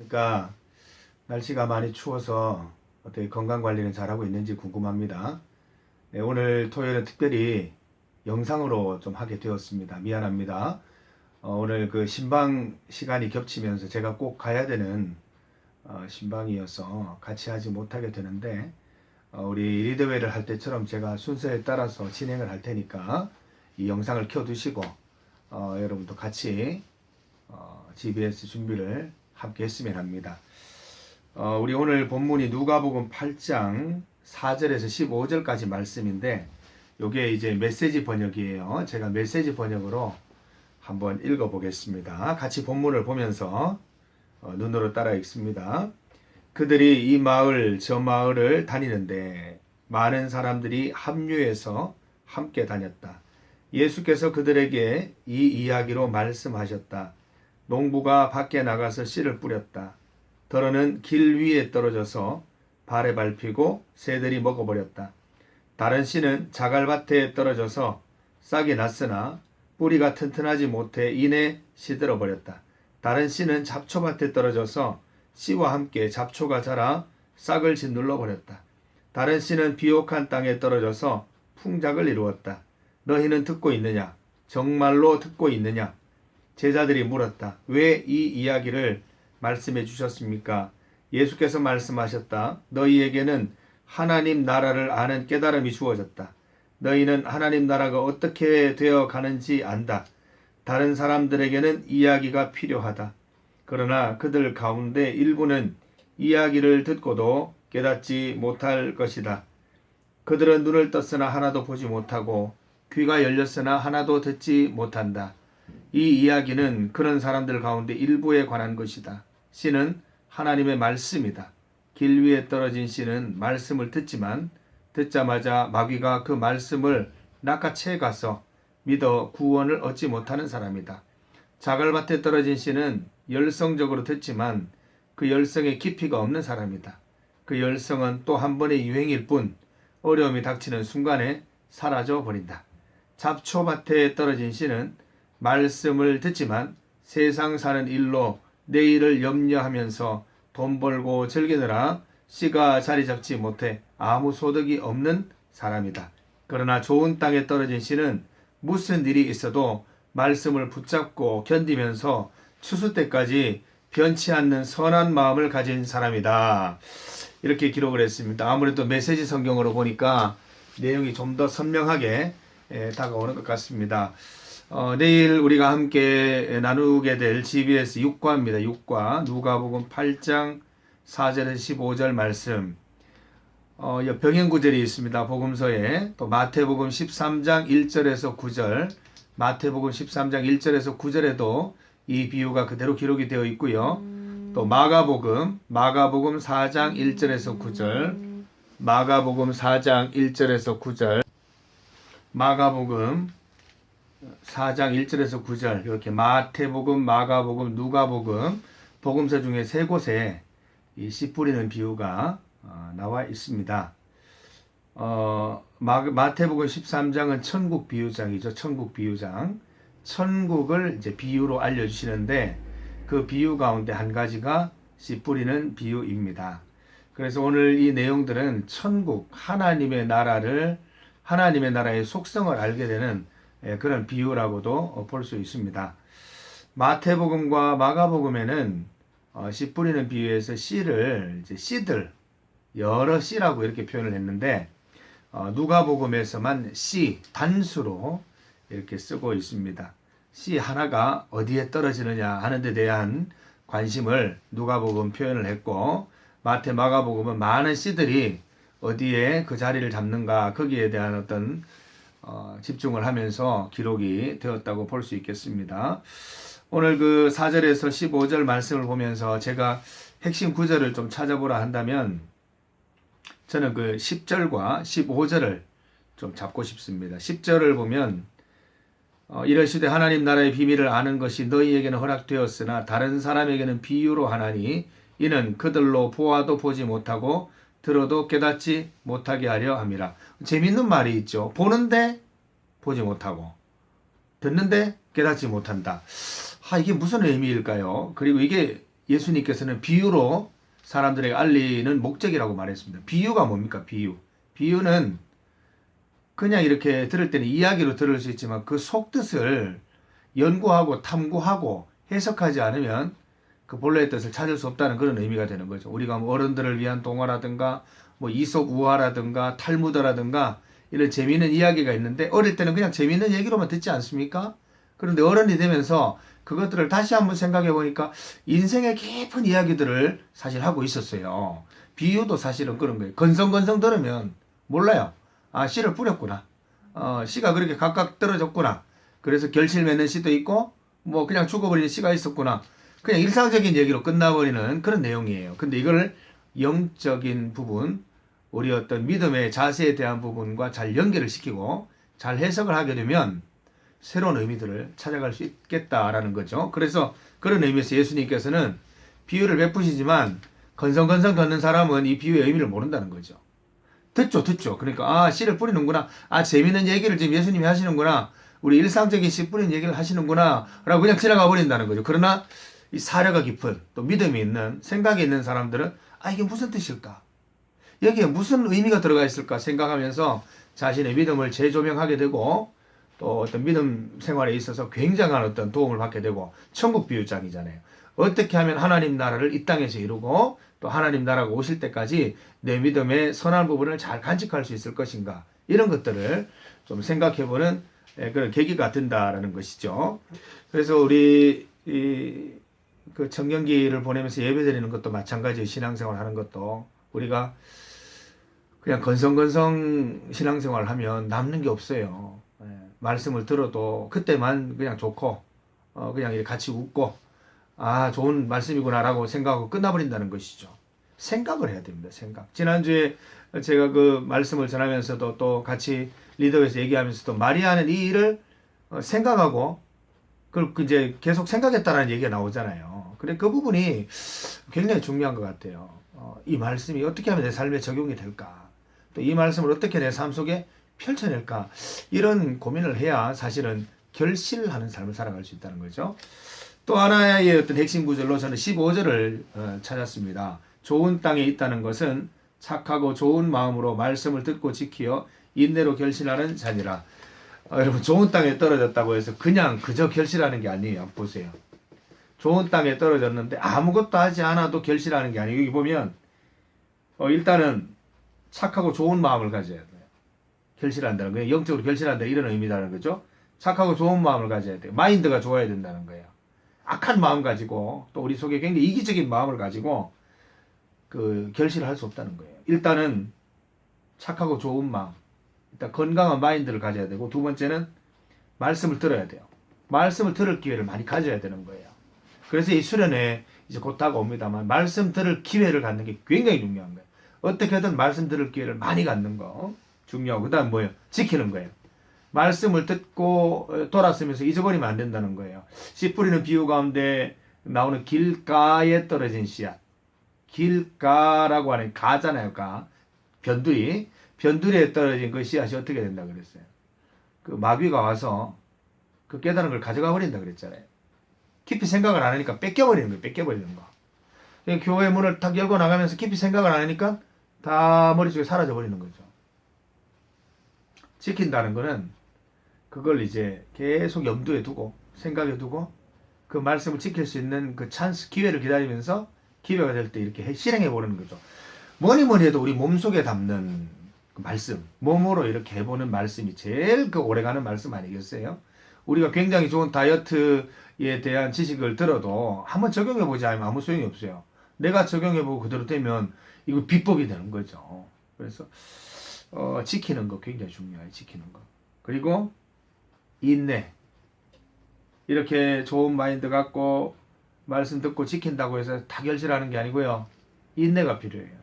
그러니까 날씨가 많이 추워서 어떻게 건강 관리는 잘하고 있는지 궁금합니다. 네, 오늘 토요일은 특별히 영상으로 좀 하게 되었습니다. 미안합니다. 어, 오늘 그 신방 시간이 겹치면서 제가 꼭 가야 되는 어, 신방이어서 같이 하지 못하게 되는데 어, 우리 리더회를 할 때처럼 제가 순서에 따라서 진행을 할 테니까 이 영상을 켜두시고 어, 여러분도 같이 어, GBS 준비를 함께 했으면 합니다. 어, 우리 오늘 본문이 누가복음 8장 4절에서 15절까지 말씀인데 요게 이제 메시지 번역이에요. 제가 메시지 번역으로 한번 읽어 보겠습니다. 같이 본문을 보면서 어, 눈으로 따라 읽습니다. 그들이 이 마을 저 마을을 다니는데 많은 사람들이 합류해서 함께 다녔다. 예수께서 그들에게 이 이야기로 말씀하셨다. 농부가 밖에 나가서 씨를 뿌렸다. 더러는 길 위에 떨어져서 발에 밟히고 새들이 먹어버렸다. 다른 씨는 자갈밭에 떨어져서 싹이 났으나 뿌리가 튼튼하지 못해 이내 시들어 버렸다. 다른 씨는 잡초밭에 떨어져서 씨와 함께 잡초가 자라 싹을 짓눌러 버렸다. 다른 씨는 비옥한 땅에 떨어져서 풍작을 이루었다. 너희는 듣고 있느냐? 정말로 듣고 있느냐? 제자들이 물었다. 왜 이 이야기를 말씀해 주셨습니까? 예수께서 말씀하셨다. 너희에게는 하나님 나라를 아는 깨달음이 주어졌다. 너희는 하나님 나라가 어떻게 되어 가는지 안다. 다른 사람들에게는 이야기가 필요하다. 그러나 그들 가운데 일부는 이야기를 듣고도 깨닫지 못할 것이다. 그들은 눈을 떴으나 하나도 보지 못하고 귀가 열렸으나 하나도 듣지 못한다. 이 이야기는 그런 사람들 가운데 일부에 관한 것이다. 씨는 하나님의 말씀이다. 길 위에 떨어진 씨는 말씀을 듣지만 듣자마자 마귀가 그 말씀을 낚아채 가서 믿어 구원을 얻지 못하는 사람이다. 자갈밭에 떨어진 씨는 열성적으로 듣지만 그 열성에 깊이가 없는 사람이다. 그 열성은 또 한 번의 유행일 뿐 어려움이 닥치는 순간에 사라져 버린다. 잡초밭에 떨어진 씨는 말씀을 듣지만 세상 사는 일로 내일을 염려하면서 돈 벌고 즐기느라 씨가 자리 잡지 못해 아무 소득이 없는 사람이다. 그러나 좋은 땅에 떨어진 씨는 무슨 일이 있어도 말씀을 붙잡고 견디면서 추수 때까지 변치 않는 선한 마음을 가진 사람이다. 이렇게 기록을 했습니다. 아무래도 메시지 성경으로 보니까 내용이 좀 더 선명하게 에, 다가오는 것 같습니다. 어, 내일 우리가 함께 나누게 될 GBS 6과입니다. 6과 누가복음 8장 4절에서 15절 말씀 어, 병행 구절이 있습니다. 복음서에 또 마태복음 13장 1절에서 9절 마태복음 13장 1절에서 9절에도 이 비유가 그대로 기록이 되어 있고요. 또 마가복음 마가복음 4장 1절에서 9절 마가복음 4장 1절에서 9절 마가복음 4장 1절에서 9절 이렇게 마태복음, 마가복음, 누가복음 복음서 중에 세 곳에 이 씨 뿌리는 비유가 어, 나와 있습니다. 어, 마, 마태복음 13장은 천국 비유장이죠. 천국 비유장. 천국을 이제 비유로 알려주시는데 그 비유 가운데 한 가지가 씨 뿌리는 비유입니다. 그래서 오늘 이 내용들은 천국, 하나님의 나라를, 하나님의 나라의 속성을 알게 되는 예, 그런 비유라고도 볼 수 있습니다. 마태복음과 마가복음에는 어, 씨 뿌리는 비유에서 씨를 씨들 여러 씨라고 이렇게 표현을 했는데 어, 누가복음에서만 씨 단수로 이렇게 쓰고 있습니다. 씨 하나가 어디에 떨어지느냐 하는 데 대한 관심을 누가복음 표현을 했고 마태 마가복음은 많은 씨들이 어디에 그 자리를 잡는가 거기에 대한 어떤 어, 집중을 하면서 기록이 되었다고 볼 수 있겠습니다. 오늘 그 4절에서 15절 말씀을 보면서 제가 핵심 구절을 좀 찾아보라 한다면 저는 그 10절과 15절을 좀 잡고 싶습니다. 10절을 보면 어, 이러시되 하나님 나라의 비밀을 아는 것이 너희에게는 허락되었으나 다른 사람에게는 비유로 하나니 이는 그들로 보아도 보지 못하고 들어도 깨닫지 못하게 하려 함이라. 재밌는 말이 있죠. 보는데 보지 못하고 듣는데 깨닫지 못한다. 아 이게 무슨 의미일까요? 그리고 이게 예수님께서는 비유로 사람들에게 알리는 목적이라고 말했습니다. 비유가 뭡니까? 비유. 비유는 그냥 이렇게 들을 때는 이야기로 들을 수 있지만 그 속뜻을 연구하고 탐구하고 해석하지 않으면 그 본래의 뜻을 찾을 수 없다는 그런 의미가 되는 거죠. 우리가 뭐 어른들을 위한 동화라든가 뭐 이솝 우화라든가 탈무드라든가 이런 재미있는 이야기가 있는데 어릴 때는 그냥 재미있는 얘기로만 듣지 않습니까? 그런데 어른이 되면서 그것들을 다시 한번 생각해 보니까 인생의 깊은 이야기들을 사실 하고 있었어요. 비유도 사실은 그런 거예요. 건성건성 들으면 몰라요. 아, 씨를 뿌렸구나. 어, 씨가 그렇게 각각 떨어졌구나. 그래서 결실 맺는 씨도 있고, 뭐 그냥 죽어버리는 씨가 있었구나. 그냥 일상적인 얘기로 끝나버리는 그런 내용이에요. 근데 이걸 영적인 부분, 우리 어떤 믿음의 자세에 대한 부분과 잘 연결을 시키고 잘 해석을 하게 되면 새로운 의미들을 찾아갈 수 있겠다라는 거죠. 그래서 그런 의미에서 예수님께서는 비유를 베푸시지만 건성건성 듣는 사람은 이 비유의 의미를 모른다는 거죠. 듣죠, 듣죠. 그러니까 아 씨를 뿌리는구나. 아 재밌는 얘기를 지금 예수님이 하시는구나. 우리 일상적인 씨 뿌리는 얘기를 하시는구나라고 그냥 지나가 버린다는 거죠. 그러나 이 사려가 깊은 또 믿음이 있는 생각이 있는 사람들은 아 이게 무슨 뜻일까? 여기에 무슨 의미가 들어가 있을까 생각하면서 자신의 믿음을 재조명하게 되고 또 어떤 믿음 생활에 있어서 굉장한 어떤 도움을 받게 되고 천국 비유장이잖아요. 어떻게 하면 하나님 나라를 이 땅에서 이루고 또 하나님 나라가 오실 때까지 내 믿음의 선한 부분을 잘 간직할 수 있을 것인가 이런 것들을 좀 생각해보는 예, 그런 계기가 된다라는 것이죠. 그래서 우리 이, 그 청년기를 보내면서 예배드리는 것도 마찬가지 신앙생활 하는 것도 우리가 그냥 건성건성 신앙생활 하면 남는 게 없어요. 예, 말씀을 들어도 그때만 그냥 좋고 어, 그냥 같이 웃고 아 좋은 말씀이구나라고 생각하고 끝나버린다는 것이죠. 생각을 해야 됩니다. 생각. 지난주에 제가 그 말씀을 전하면서도 또 같이 리더에서 얘기하면서도 마리아는 이 일을 어, 생각하고 그걸 그 이제 계속 생각했다라는 얘기가 나오잖아요. 그래 그 부분이 굉장히 중요한 것 같아요. 어, 이 말씀이 어떻게 하면 내 삶에 적용이 될까? 또 이 말씀을 어떻게 내 삶 속에 펼쳐낼까? 이런 고민을 해야 사실은 결실하는 삶을 살아갈 수 있다는 거죠. 또 하나의 어떤 핵심 구절로 저는 15절을 어, 찾았습니다. 좋은 땅에 있다는 것은 착하고 좋은 마음으로 말씀을 듣고 지키어 인내로 결실하는 자니라. 어, 여러분 좋은 땅에 떨어졌다고 해서 그냥 그저 결실하는 게 아니에요. 보세요. 좋은 땅에 떨어졌는데 아무것도 하지 않아도 결실하는 게 아니에요. 여기 보면 어, 일단은 착하고 좋은 마음을 가져야 돼요. 결실한다는 거예요. 영적으로 결실한다 이런 의미라는 거죠. 착하고 좋은 마음을 가져야 돼요. 마인드가 좋아야 된다는 거예요. 악한 마음 가지고 또 우리 속에 굉장히 이기적인 마음을 가지고 그 결실을 할수 없다는 거예요. 일단은 착하고 좋은 마음, 일단 건강한 마인드를 가져야 되고 두 번째는 말씀을 들어야 돼요. 말씀을 들을 기회를 많이 가져야 되는 거예요. 그래서 이 수련회 이제 곧 다가옵니다만 말씀 들을 기회를 갖는 게 굉장히 중요한 거예요. 어떻게든 말씀 들을 기회를 많이 갖는 거 중요하고 그다음 뭐예요? 지키는 거예요. 말씀을 듣고 어, 돌았으면서 잊어버리면 안 된다는 거예요. 씨 뿌리는 비유 가운데 나오는 길가에 떨어진 씨앗. 길가라고 하는 가잖아요, 가. 변두리. 변두리에 떨어진 그 씨앗이 어떻게 된다 그랬어요? 그 마귀가 와서 그 깨달은 걸 가져가 버린다 그랬잖아요. 깊이 생각을 안 하니까 뺏겨버리는 거예요, 뺏겨버리는 거. 교회 문을 탁 열고 나가면서 깊이 생각을 안 하니까 다 머릿속에 사라져 버리는 거죠. 지킨다는 거는 그걸 이제 계속 염두에 두고 생각에 두고 그 말씀을 지킬 수 있는 그 찬스 기회를 기다리면서 기회가 될 때 이렇게 해- 실행해 보는 거죠. 뭐니 뭐니 해도 우리 몸속에 담는 그 말씀, 몸으로 이렇게 해보는 말씀이 제일 그 오래가는 말씀 아니겠어요? 우리가 굉장히 좋은 다이어트에 대한 지식을 들어도 한번 적용해 보지 않으면 아무 소용이 없어요. 내가 적용해 보고 그대로 되면 이거 비법이 되는 거죠. 그래서 어, 지키는 거 굉장히 중요해요. 지키는 거. 그리고 인내. 이렇게 좋은 마인드 갖고 말씀 듣고 지킨다고 해서 다 결실하는 게 아니고요. 인내가 필요해요.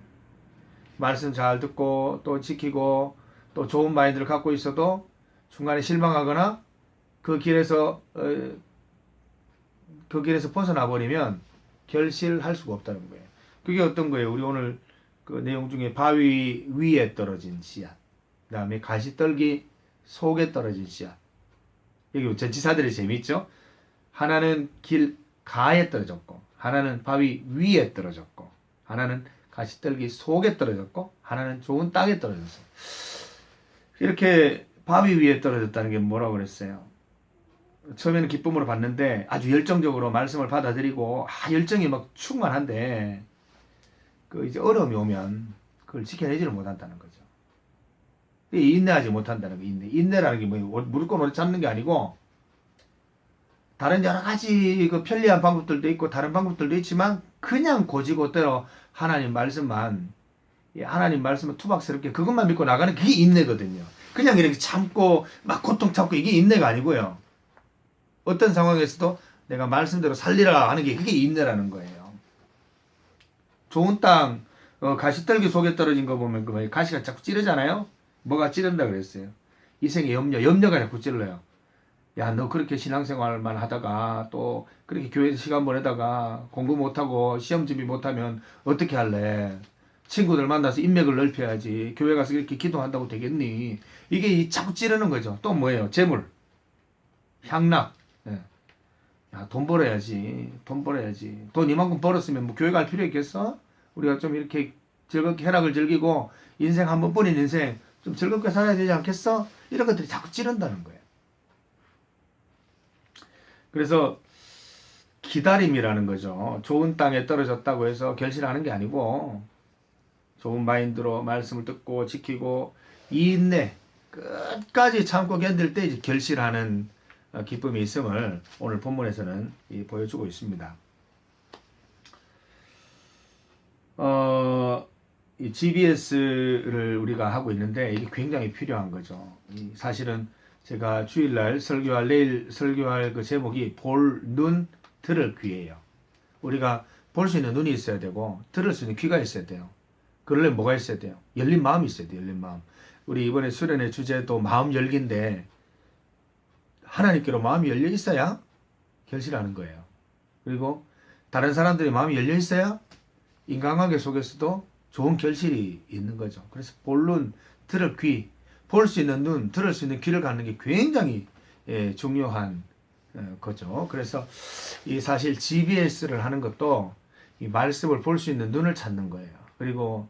말씀 잘 듣고 또 지키고 또 좋은 마인드를 갖고 있어도 중간에 실망하거나 그 길에서 어, 그 길에서 벗어나 버리면 결실할 수가 없다는 거예요. 그게 어떤 거예요? 우리 오늘 그 내용 중에 바위 위에 떨어진 씨앗, 그 다음에 가시떨기 속에 떨어진 씨앗. 여기 전치사들이 재밌죠? 하나는 길 가에 떨어졌고 하나는 바위 위에 떨어졌고 하나는 가시떨기 속에 떨어졌고 하나는 좋은 땅에 떨어졌어요. 이렇게 바위 위에 떨어졌다는 게 뭐라고 그랬어요? 처음에는 기쁨으로 봤는데 아주 열정적으로 말씀을 받아들이고 아 열정이 막 충만한데 그 이제 어려움이 오면 그걸 지켜내지를 못한다는 거죠. 이 인내하지 못한다는 거 인내. 인내라는 게 뭐예요? 무조건 오래 참는 게 아니고 다른 여러 가지 그 편리한 방법들도 있고 다른 방법들도 있지만 그냥 고지고대로 하나님 말씀만 이 하나님 말씀을 투박스럽게 그것만 믿고 나가는 그게 인내거든요. 그냥 이렇게 참고 막 고통 참고 이게 인내가 아니고요. 어떤 상황에서도 내가 말씀대로 살리라 하는 게 그게 인내라는 거예요. 좋은 땅 어, 가시떨기 속에 떨어진 거 보면 그? 가시가 자꾸 찌르잖아요. 뭐가 찌른다 그랬어요. 이생의 염려, 염려가 자꾸 찔러요. 야, 너 그렇게 신앙생활만 하다가 또 그렇게 교회에서 시간 보내다가 공부 못하고 시험 준비 못하면 어떻게 할래? 친구들 만나서 인맥을 넓혀야지. 교회 가서 이렇게 기도한다고 되겠니? 이게 이 자꾸 찌르는 거죠. 또 뭐예요? 재물, 향락. 예. 야, 돈 벌어야지. 돈 벌어야지. 돈 이만큼 벌었으면 뭐 교회 갈 필요 있겠어? 우리가 좀 이렇게 즐겁게 쾌락을 즐기고 인생 한 번뿐인 인생 좀 즐겁게 살아야 되지 않겠어? 이런 것들이 자꾸 찌른다는 거예요. 그래서 기다림이라는 거죠. 좋은 땅에 떨어졌다고 해서 결실하는 게 아니고 좋은 마인드로 말씀을 듣고 지키고 인내 끝까지 참고 견딜 때 이제 결실하는 어, 기쁨이 있음을 오늘 본문에서는 이 보여주고 있습니다. 어, 이 GBS를 우리가 하고 있는데 이게 굉장히 필요한 거죠. 이 사실은 제가 주일날 설교할 내일 설교할 그 제목이 볼 눈 들을 귀예요. 우리가 볼 수 있는 눈이 있어야 되고 들을 수 있는 귀가 있어야 돼요. 그러려면 뭐가 있어야 돼요? 열린 마음이 있어야 돼요. 열린 마음. 우리 이번에 수련의 주제도 마음 열기인데 하나님께로 마음이 열려 있어야 결실하는 거예요. 그리고 다른 사람들의 마음이 열려 있어야 인간관계 속에서도 좋은 결실이 있는 거죠. 그래서 볼눈, 들을 귀, 볼 수 있는 눈, 들을 수 있는 귀를 갖는 게 굉장히 예, 중요한 어, 거죠. 그래서 이 사실 GBS를 하는 것도 이 말씀을 볼 수 있는 눈을 찾는 거예요. 그리고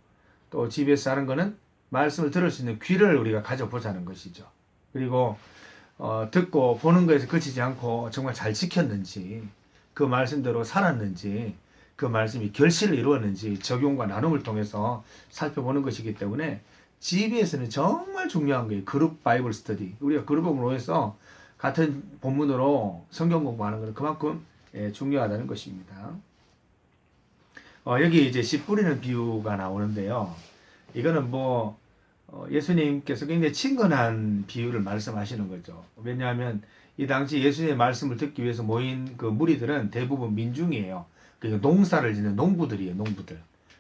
또 GBS 하는 거는 말씀을 들을 수 있는 귀를 우리가 가져보자는 것이죠. 그리고 어, 듣고 보는 것에서 그치지 않고 정말 잘 지켰는지 그 말씀대로 살았는지 그 말씀이 결실을 이루었는지 적용과 나눔을 통해서 살펴보는 것이기 때문에 GBS는 정말 중요한 거예요. 그룹 바이블 스터디. 우리가 그룹으로 해서 같은 본문으로 성경 공부하는 것은 그만큼 예, 중요하다는 것입니다. 어, 여기 이제 씨 뿌리는 비유가 나오는데요. 이거는 뭐 어, 예수님께서 굉장히 친근한 비유를 말씀하시는 거죠. 왜냐하면 이 당시 예수님의 말씀을 듣기 위해서 모인 그 무리들은 대부분 민중이에요. 그러니까 농사를 짓는 농부들이에요, 농부들.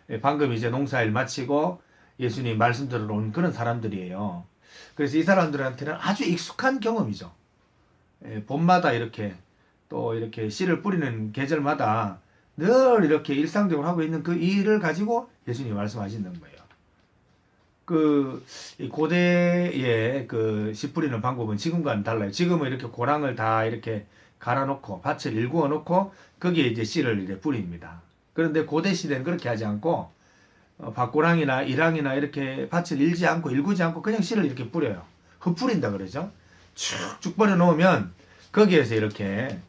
예, 방금 이제 농사일 마치고 예수님 말씀 들으러 온 그런 사람들이에요. 그래서 이 사람들한테는 아주 익숙한 경험이죠. 예, 봄마다 이렇게 또 이렇게 씨를 뿌리는 계절마다 늘 이렇게 일상적으로 하고 있는 그 일을 가지고 예수님이 말씀하시는 거예요. 그, 이 고대의 그씨 뿌리는 방법은 지금과는 달라요. 지금은 이렇게 고랑을 다 이렇게 갈아놓고 밭을 일구어 놓고 거기에 이제 씨를 이제 뿌립니다. 그런데 고대 시대는 그렇게 하지 않고 어, 밭고랑이나 이랑이나 이렇게 밭을 일지 않고 일구지 않고 그냥 씨를 이렇게 뿌려요. 흩뿌린다 그러죠. 쭉쭉 뿌려 놓으면 거기에서 이렇게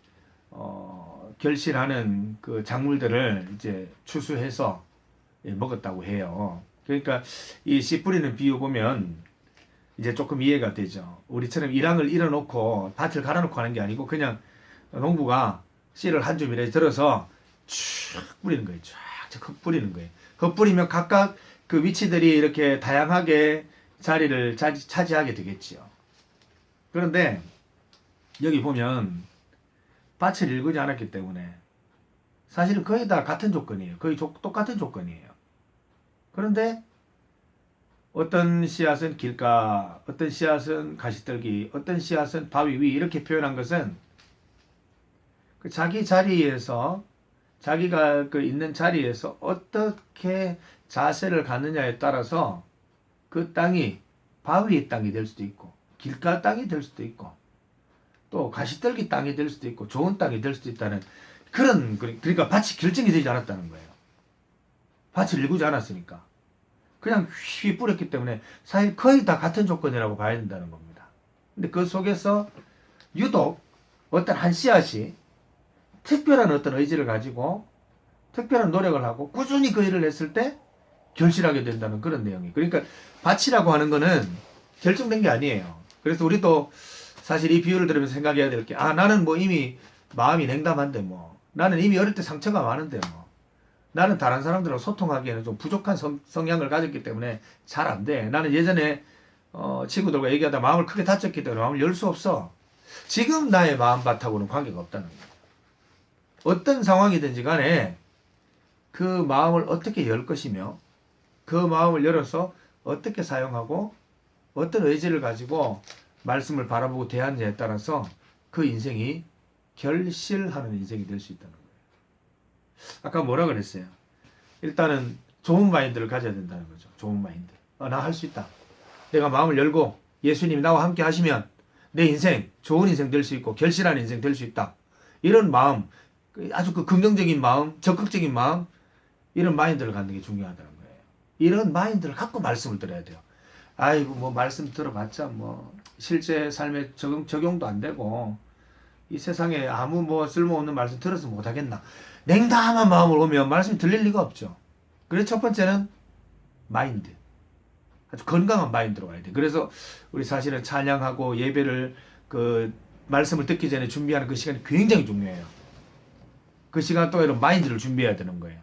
어, 결실하는 그 작물들을 이제 추수해서 예, 먹었다고 해요. 그러니까 이 씨 뿌리는 비유 보면 이제 조금 이해가 되죠. 우리처럼 일항을 일어놓고 밭을 갈아놓고 하는 게 아니고 그냥 농부가 씨를 한 줌이라 들어서 쭉 뿌리는 거예요. 쫙흙 뿌리는 거예요. 흙 뿌리면 각각 그 위치들이 이렇게 다양하게 자리를 차지, 차지하게 되겠지요. 그런데 여기 보면 밭을 일구지 않았기 때문에 사실은 거의 다 같은 조건이에요. 거의 조, 똑같은 조건이에요. 그런데 어떤 씨앗은 길가, 어떤 씨앗은 가시떨기, 어떤 씨앗은 바위 위 이렇게 표현한 것은 그 자기 자리에서 자기가 그 있는 자리에서 어떻게 자세를 갖느냐에 따라서 그 땅이 바위의 땅이 될 수도 있고 길가 땅이 될 수도 있고 또 가시떨기 땅이 될 수도 있고 좋은 땅이 될 수도 있다는 그런 그러- 그러니까 밭이 결정이 되지 않았다는 거예요. 밭을 일구지 않았으니까 그냥 휘 뿌렸기 때문에 사실 거의 다 같은 조건이라고 봐야 된다는 겁니다. 근데 그 속에서 유독 어떤 한 씨앗이 특별한 어떤 의지를 가지고 특별한 노력을 하고 꾸준히 그 일을 했을 때 결실하게 된다는 그런 내용이. 그러니까 밭이라고 하는 거는 결정된 게 아니에요. 그래서 우리도 사실 이 비유를 들으면서 생각해야 될 게, 아, 나는 뭐 이미 마음이 냉담한데 뭐. 나는 이미 어릴 때 상처가 많은데 뭐. 나는 다른 사람들하고 소통하기에는 좀 부족한 성, 성향을 가졌기 때문에 잘 안 돼. 나는 예전에 어, 친구들과 얘기하다 마음을 크게 다쳤기 때문에 마음을 열 수 없어. 지금 나의 마음밭하고는 관계가 없다는 거예요. 어떤 상황이든지 간에 그 마음을 어떻게 열 것이며 그 마음을 열어서 어떻게 사용하고 어떤 의지를 가지고 말씀을 바라보고 대하느냐에 따라서 그 인생이 결실하는 인생이 될 수 있다는 거예요. 아까 뭐라 그랬어요? 일단은 좋은 마인드를 가져야 된다는 거죠. 좋은 마인드. 어, 나 할 수 있다. 내가 마음을 열고 예수님이 나와 함께 하시면 내 인생 좋은 인생 될 수 있고 결실하는 인생 될 수 있다. 이런 마음, 그 아주 그 긍정적인 마음, 적극적인 마음, 이런 마인드를 갖는 게 중요하다는 거예요. 이런 마인드를 갖고 말씀을 들어야 돼요. 아이고 뭐 말씀 들어봤자 뭐 실제 삶에 적용 적용도 안 되고 이 세상에 아무 뭐 쓸모없는 말씀 들어서 못 하겠나. 냉담한 마음으로 오면 말씀이 들릴 리가 없죠. 그래서 첫 번째는 마인드. 아주 건강한 마인드로 와야 돼. 그래서 우리 사실은 찬양하고 예배를 그 말씀을 듣기 전에 준비하는 그 시간이 굉장히 중요해요. 그 시간 동안 이런 마인드를 준비해야 되는 거예요.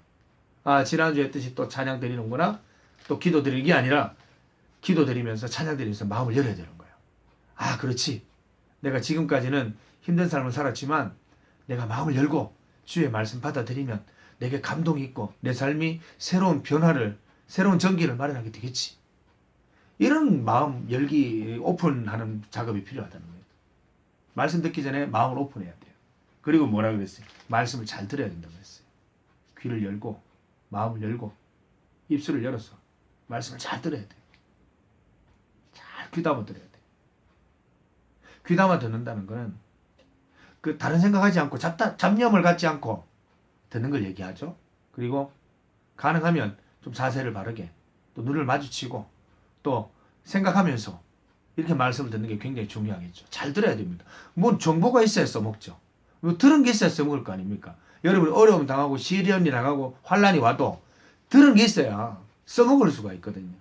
아, 지난주에 했듯이 또 찬양 드리는구나. 또 기도 드리는 게 아니라 기도 드리면서 찬양 드리면서 마음을 열어야 되는 거예요. 아, 그렇지. 내가 지금까지는 힘든 삶을 살았지만 내가 마음을 열고 주의 말씀 받아들이면 내게 감동이 있고 내 삶이 새로운 변화를 새로운 전기를 마련하게 되겠지. 이런 마음 열기 오픈하는 작업이 필요하다는 거예요. 말씀 듣기 전에 마음을 오픈해야 돼요. 그리고 뭐라 그랬어요? 말씀을 잘 들어야 된다고 했어요. 귀를 열고 마음을 열고 입술을 열어서 말씀을 잘 들어야 돼요. 잘 귀담아 들어야 돼요. 귀담아 듣는다는 거는 그 다른 생각하지 않고 잡다, 잡념을 갖지 않고 듣는 걸 얘기하죠. 그리고 가능하면 좀 자세를 바르게 또 눈을 마주치고 또 생각하면서 이렇게 말씀을 듣는 게 굉장히 중요하겠죠. 잘 들어야 됩니다. 뭔 정보가 있어야 써먹죠. 뭐 들은 게 있어야 써먹을 거 아닙니까? 여러분이 어려움 당하고 시련이 당하고 환란이 와도 들은 게 있어야 써먹을 수가 있거든요.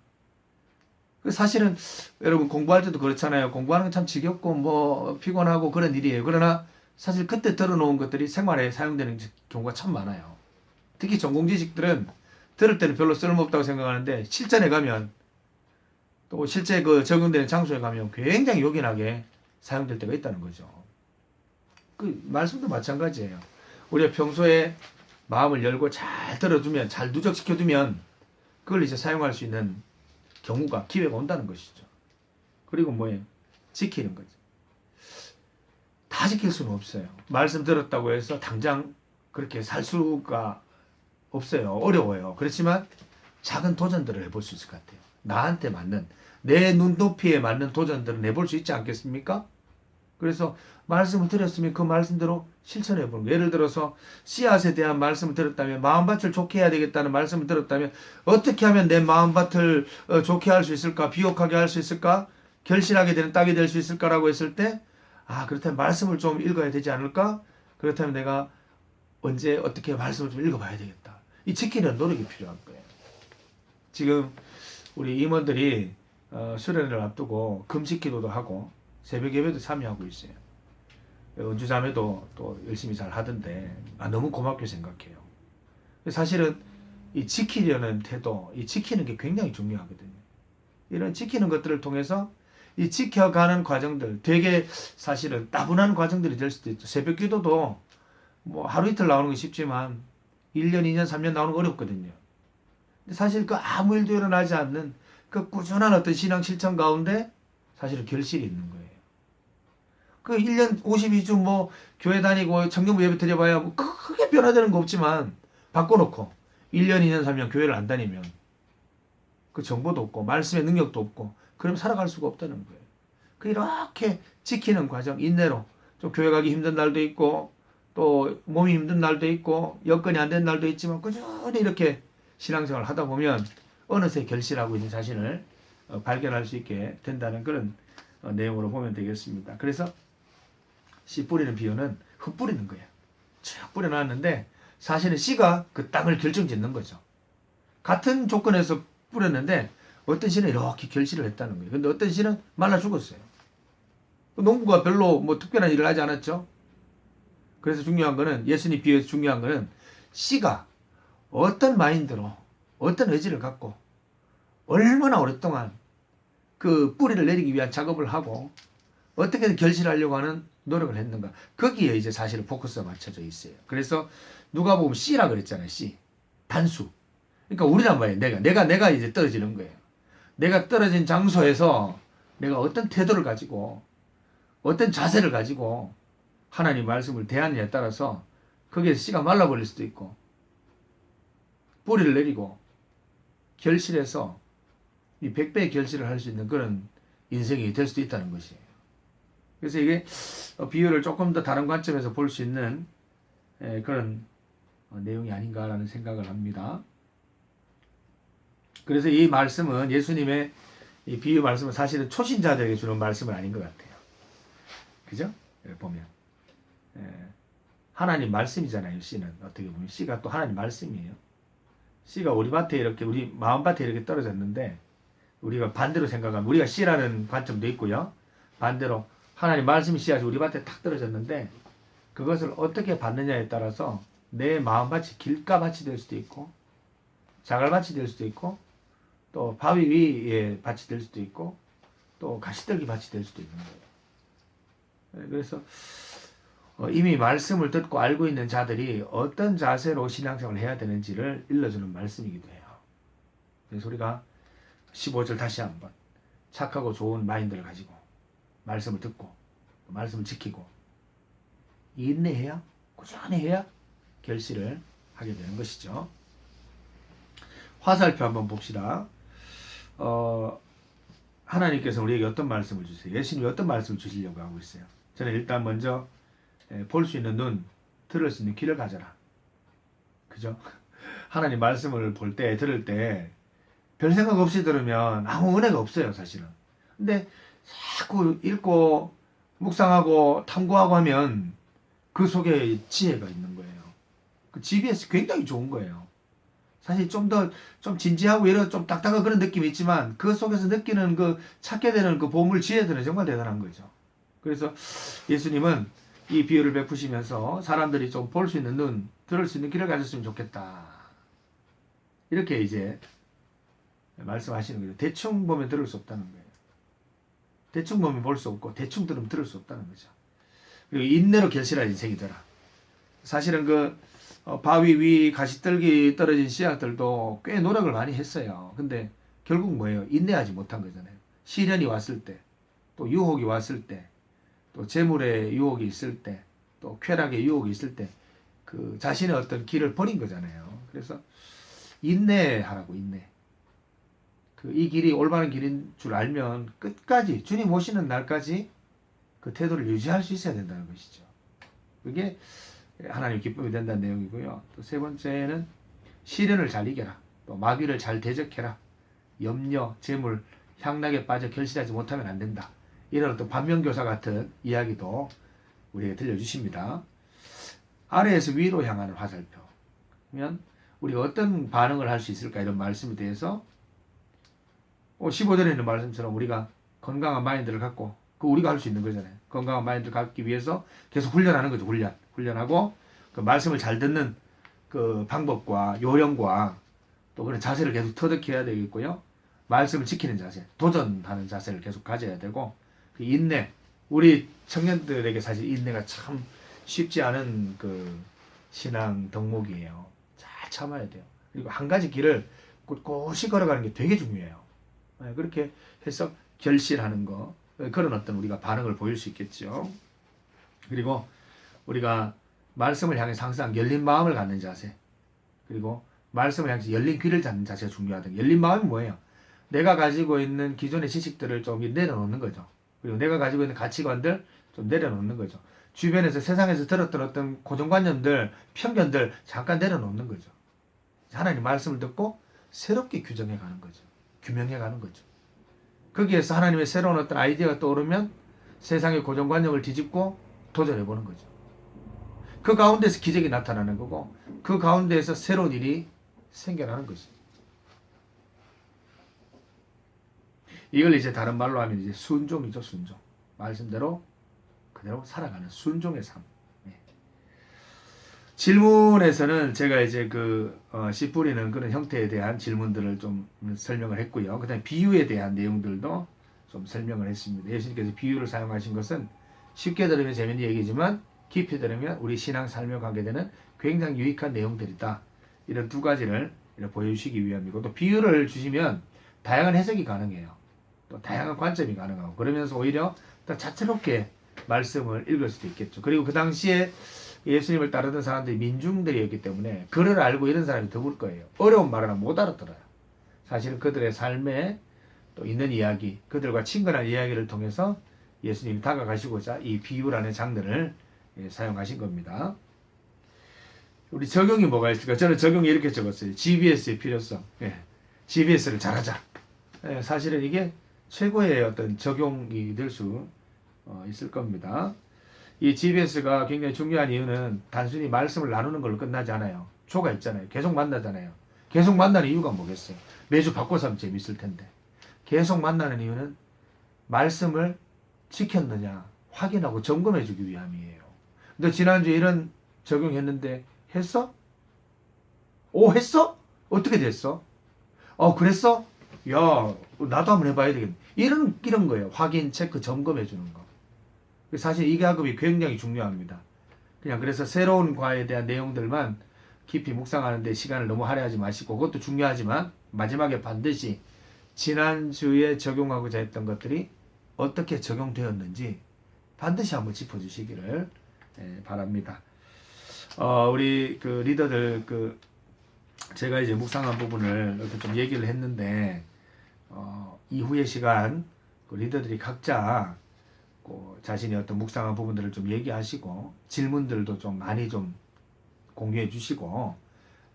그 사실은 여러분 공부할 때도 그렇잖아요. 공부하는 건 참 지겹고 뭐 피곤하고 그런 일이에요. 그러나 사실 그때 들어놓은 것들이 생활에 사용되는 경우가 참 많아요. 특히 전공 지식들은 들을 때는 별로 쓸모없다고 생각하는데 실전에 가면 또 실제 그 적용되는 장소에 가면 굉장히 요긴하게 사용될 때가 있다는 거죠. 그 말씀도 마찬가지예요. 우리가 평소에 마음을 열고 잘 들어두면 잘 누적시켜두면 그걸 이제 사용할 수 있는 경우가 기회가 온다는 것이죠. 그리고 뭐예요? 지키는 거죠. 다 지킬 수는 없어요. 말씀 들었다고 해서 당장 그렇게 살 수가 없어요. 어려워요. 그렇지만 작은 도전들을 해볼 수 있을 것 같아요. 나한테 맞는 내 눈높이에 맞는 도전들은 해볼 수 있지 않겠습니까? 그래서 말씀을 드렸으면 그 말씀대로 실천해 보는. 예를 들어서 씨앗에 대한 말씀을 들었다면 마음밭을 좋게 해야 되겠다는 말씀을 들었다면 어떻게 하면 내 마음밭을 어, 좋게 할 수 있을까? 비옥하게 할 수 있을까? 결실하게 되는 땅이 될 수 있을까라고 했을 때 아, 그렇다면 말씀을 좀 읽어야 되지 않을까? 그렇다면 내가 언제 어떻게 말씀을 좀 읽어봐야 되겠다. 이 지키는 노력이 필요한 거예요. 지금 우리 임원들이 어, 수련회를 앞두고 금식 기도도 하고 새벽 예배도 참여하고 있어요. 은주자매도 또 열심히 잘 하던데 아, 너무 고맙게 생각해요. 사실은 이 지키려는 태도, 이 지키는 게 굉장히 중요하거든요. 이런 지키는 것들을 통해서 이 지켜가는 과정들 되게 사실은 따분한 과정들이 될 수도 있죠. 새벽 기도도 뭐 하루 이틀 나오는 건 쉽지만 1년, 2년, 3년 나오는 건 어렵거든요. 사실 그 아무 일도 일어나지 않는 그 꾸준한 어떤 신앙 실천 가운데 사실은 결실이 있는 거예요. 그 1년 52주 뭐 교회 다니고 청년부 예배 드려봐야 뭐 크게 변화되는 거 없지만 바꿔놓고 1년, 2년, 3년 교회를 안 다니면 그 정보도 없고 말씀의 능력도 없고 그럼 살아갈 수가 없다는 거예요. 그 이렇게 지키는 과정 인내로 좀 교회 가기 힘든 날도 있고 또 몸이 힘든 날도 있고 여건이 안 된 날도 있지만 꾸준히 이렇게 신앙생활을 하다 보면 어느새 결실하고 있는 자신을 어, 발견할 수 있게 된다는 그런 어, 내용으로 보면 되겠습니다. 그래서 씨 뿌리는 비유는 흙 뿌리는 거예요. 쭉 뿌려놨는데 사실은 씨가 그 땅을 결정짓는 거죠. 같은 조건에서 뿌렸는데 어떤 씨는 이렇게 결실을 했다는 거예요. 근데 어떤 씨는 말라 죽었어요. 그 농부가 별로 뭐 특별한 일을 하지 않았죠. 그래서 중요한 거는 예수님 비유에서 중요한 거는 씨가 어떤 마인드로 어떤 의지를 갖고 얼마나 오랫동안 그 뿌리를 내리기 위한 작업을 하고 어떻게든 결실하려고 하는 노력을 했는가 거기에 이제 사실은 포커스가 맞춰져 있어요. 그래서 누가 보면 씨라 그랬잖아요. 씨 단수. 그러니까 우리란 말이에요. 내가 내가 내가 이제 떨어지는 거예요. 내가 떨어진 장소에서 내가 어떤 태도를 가지고 어떤 자세를 가지고 하나님 말씀을 대하느냐에 따라서 거기에서 씨가 말라버릴 수도 있고 뿌리를 내리고 결실해서 이 백배의 결실을 할 수 있는 그런 인생이 될 수도 있다는 것이에요. 그래서 이게 어, 비유를 조금 더 다른 관점에서 볼 수 있는 에, 그런 어, 내용이 아닌가라는 생각을 합니다. 그래서 이 말씀은 예수님의 이 비유 말씀은 사실은 초신자들에게 주는 말씀은 아닌 것 같아요. 그죠? 여기 보면 에, 하나님 말씀이잖아요. 씨는 어떻게 보면 씨가 또 하나님 말씀이에요. 씨가 우리 밭에 이렇게 우리 마음밭에 이렇게 떨어졌는데 우리가 반대로 생각하면 우리가 씨라는 관점도 있고요. 반대로 하나님 말씀이 씨앗이 우리 밭에 탁 떨어졌는데 그것을 어떻게 받느냐에 따라서 내 마음밭이 길가밭이 될 수도 있고 자갈밭이 될 수도 있고 또 바위 위에 밭이 될 수도 있고 또 가시떨기 밭이 될 수도 있는 거예요. 네, 그래서 어, 이미 말씀을 듣고 알고 있는 자들이 어떤 자세로 신앙생활을 해야 되는지를 일러주는 말씀이기도 해요. 그래서 우리가 15절 다시 한번 착하고 좋은 마인드를 가지고 말씀을 듣고 말씀을 지키고 인내해야 꾸준히 해야 결실을 하게 되는 것이죠. 화살표 한번 봅시다. 어, 하나님께서 우리에게 어떤 말씀을 주세요? 예수님이 어떤 말씀을 주시려고 하고 있어요? 저는 일단 먼저 볼 수 있는 눈, 들을 수 있는 귀를 가져라. 그죠? 하나님 말씀을 볼 때, 들을 때, 별 생각 없이 들으면 아무 은혜가 없어요, 사실은. 근데 자꾸 읽고, 묵상하고, 탐구하고 하면 그 속에 지혜가 있는 거예요. 그 GBS 굉장히 좋은 거예요. 사실 좀 더, 좀 진지하고 이런 좀 딱딱한 그런 느낌이 있지만 그 속에서 느끼는 그 찾게 되는 그 보물 지혜들은 정말 대단한 거죠. 그래서 예수님은 이 비유를 베푸시면서 사람들이 좀 볼 수 있는 눈, 들을 수 있는 귀를 가졌으면 좋겠다. 이렇게 이제 말씀하시는 거죠. 대충 보면 들을 수 없다는 거예요. 대충 보면 볼 수 없고 대충 들으면 들을 수 없다는 거죠. 그리고 인내로 결실할 인생이더라. 사실은 그 어, 바위 위 가시떨기 떨어진 씨앗들도 꽤 노력을 많이 했어요. 근데 결국 뭐예요? 인내하지 못한 거잖아요. 시련이 왔을 때, 또 유혹이 왔을 때, 또 재물의 유혹이 있을 때, 또 쾌락의 유혹이 있을 때, 그 자신의 어떤 길을 버린 거잖아요. 그래서 인내하라고 인내. 그 이 길이 올바른 길인 줄 알면 끝까지 주님 오시는 날까지 그 태도를 유지할 수 있어야 된다는 것이죠. 그게 하나님 기쁨이 된다는 내용이고요. 또 세 번째는 시련을 잘 이겨라. 또 마귀를 잘 대적해라. 염려, 재물, 향락에 빠져 결실하지 못하면 안 된다. 이런 어떤 반면교사 같은 이야기도 우리에게 들려주십니다. 아래에서 위로 향하는 화살표. 그러면 우리가 어떤 반응을 할 수 있을까 이런 말씀에 대해서 15절에 있는 말씀처럼 우리가 건강한 마인드를 갖고 그 우리가 할 수 있는 거잖아요. 건강한 마인드를 갖기 위해서 계속 훈련하는 거죠. 훈련. 훈련하고 그 말씀을 잘 듣는 그 방법과 요령과 또 그런 자세를 계속 터득해야 되겠고요. 말씀을 지키는 자세, 도전하는 자세를 계속 가져야 되고 그 인내. 우리 청년들에게 사실 인내가 참 쉽지 않은 그 신앙 덕목이에요. 잘 참아야 돼요. 그리고 한 가지 길을 꿋꿋이 걸어가는 게 되게 중요해요. 네, 그렇게 해서 결실하는 거 그런 어떤 우리가 반응을 보일 수 있겠죠. 그리고 우리가 말씀을 향해서 항상 열린 마음을 갖는 자세 그리고 말씀을 향해서 열린 귀를 잡는 자세가 중요하다. 열린 마음이 뭐예요? 내가 가지고 있는 기존의 지식들을 좀 내려놓는 거죠. 그리고 내가 가지고 있는 가치관들 좀 내려놓는 거죠. 주변에서 세상에서 들었던 어떤 고정관념들, 편견들 잠깐 내려놓는 거죠. 하나님 말씀을 듣고 새롭게 규정해 가는 거죠. 규명해 가는 거죠. 거기에서 하나님의 새로운 어떤 아이디어가 떠오르면 세상의 고정관념을 뒤집고 도전해 보는 거죠. 그 가운데서 기적이 나타나는 거고 그 가운데에서 새로운 일이 생겨나는 거죠. 이걸 이제 다른 말로 하면 이제 순종이죠, 순종. 말씀대로 그대로 살아가는 순종의 삶. 네. 질문에서는 제가 이제 그 어, 씨 뿌리는 그런 형태에 대한 질문들을 좀 설명을 했고요. 그다음에 비유에 대한 내용들도 좀 설명을 했습니다. 예수님께서 비유를 사용하신 것은 쉽게 들으면 재밌는 얘기지만 깊이 들으면 우리 신앙 삶에 관계되는 굉장히 유익한 내용들이다. 이런 두 가지를 보여주시기 위함이고 또 비유를 주시면 다양한 해석이 가능해요. 또 다양한 관점이 가능하고 그러면서 오히려 더 자체롭게 말씀을 읽을 수도 있겠죠. 그리고 그 당시에 예수님을 따르던 사람들이 민중들이었기 때문에 글을 알고 이런 사람이 드물 거예요. 어려운 말은 못 알아들어요. 사실은 그들의 삶에 또 있는 이야기, 그들과 친근한 이야기를 통해서 예수님이 다가가시고자 이 비유라는 장르를 예, 사용하신 겁니다. 우리 적용이 뭐가 있을까? 저는 적용이 이렇게 적었어요. GBS의 필요성. 예, GBS를 잘하자. 예, 사실은 이게 최고의 어떤 적용이 될 수 있을 겁니다. 이 GBS가 굉장히 중요한 이유는 단순히 말씀을 나누는 걸로 끝나지 않아요. 조가 있잖아요. 계속 만나잖아요. 계속 만나는 이유가 뭐겠어요? 매주 바꿔서 하면 재밌을 텐데. 계속 만나는 이유는 말씀을 지켰느냐 확인하고 점검해 주기 위함이에요. 너 지난주에 이런 적용했는데 했어? 오 했어? 어떻게 됐어? 어 그랬어? 야 나도 한번 해봐야 되겠네. 이런 이런 거예요. 확인, 체크, 점검해 주는 거. 사실 이 작업이 굉장히 중요합니다. 그냥 그래서 새로운 과에 대한 내용들만 깊이 묵상하는데 시간을 너무 할애하지 마시고 그것도 중요하지만 마지막에 반드시 지난주에 적용하고자 했던 것들이 어떻게 적용되었는지 반드시 한번 짚어주시기를 예, 바랍니다. 어, 우리 그 리더들 그 제가 이제 묵상한 부분을 이렇게 좀 얘기를 했는데 어, 이후의 시간 그 리더들이 각자 그 자신이 어떤 묵상한 부분들을 좀 얘기하시고 질문들도 좀 많이 좀 공유해 주시고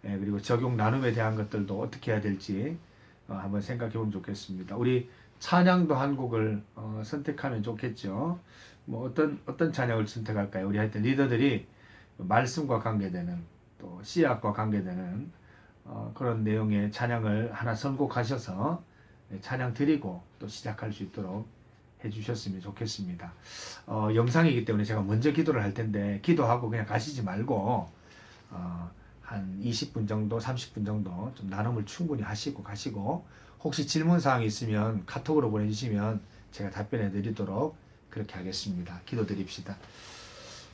예, 그리고 적용 나눔에 대한 것들도 어떻게 해야 될지 어, 한번 생각해 보면 좋겠습니다. 우리 찬양도 한 곡을 어, 선택하면 좋겠죠. 뭐 어떤 어떤 찬양을 선택할까요? 우리 하여튼 리더들이 말씀과 관계되는 또 씨앗과 관계되는 어, 그런 내용의 찬양을 하나 선곡하셔서 찬양 드리고 또 시작할 수 있도록 해주셨으면 좋겠습니다. 어, 영상이기 때문에 제가 먼저 기도를 할 텐데 기도하고 그냥 가시지 말고 어, 한 20분 정도, 30분 정도 좀 나눔을 충분히 하시고 가시고 혹시 질문 사항이 있으면 카톡으로 보내주시면 제가 답변해 드리도록 그렇게 하겠습니다. 기도 드립시다.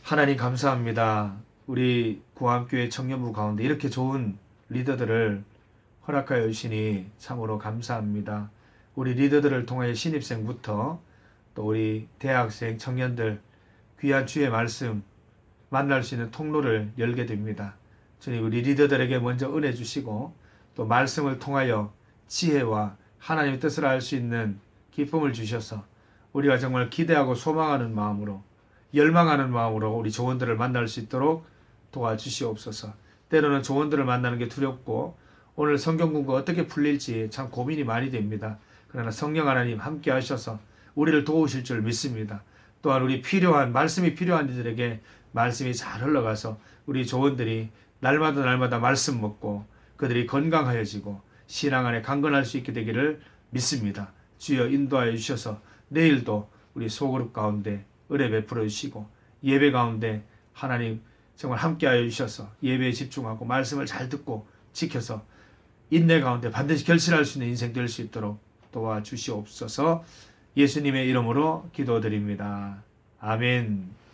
하나님 감사합니다. 우리 구암교회 청년부 가운데 이렇게 좋은 리더들을 허락하여 주시니 참으로 감사합니다. 우리 리더들을 통해 신입생부터 또 우리 대학생 청년들 귀한 주의 말씀 만날 수 있는 통로를 열게 됩니다. 주님 우리 리더들에게 먼저 은혜 주시고 또 말씀을 통하여 지혜와 하나님의 뜻을 알 수 있는 기쁨을 주셔서 우리가 정말 기대하고 소망하는 마음으로 열망하는 마음으로 우리 조원들을 만날 수 있도록 도와주시옵소서. 때로는 조원들을 만나는 게 두렵고 오늘 성경 공부 어떻게 풀릴지 참 고민이 많이 됩니다. 그러나 성령 하나님 함께 하셔서 우리를 도우실 줄 믿습니다. 또한 우리 필요한 말씀이 필요한 이들에게 말씀이 잘 흘러가서 우리 조원들이 날마다 날마다 말씀 먹고 그들이 건강하여지고 신앙 안에 강건할 수 있게 되기를 믿습니다. 주여 인도하여 주셔서 내일도 우리 소그룹 가운데 은혜 베풀어 주시고 예배 가운데 하나님 정말 함께하여 주셔서 예배에 집중하고 말씀을 잘 듣고 지켜서 인내 가운데 반드시 결실할 수 있는 인생 될 수 있도록 도와주시옵소서 예수님의 이름으로 기도드립니다. 아멘.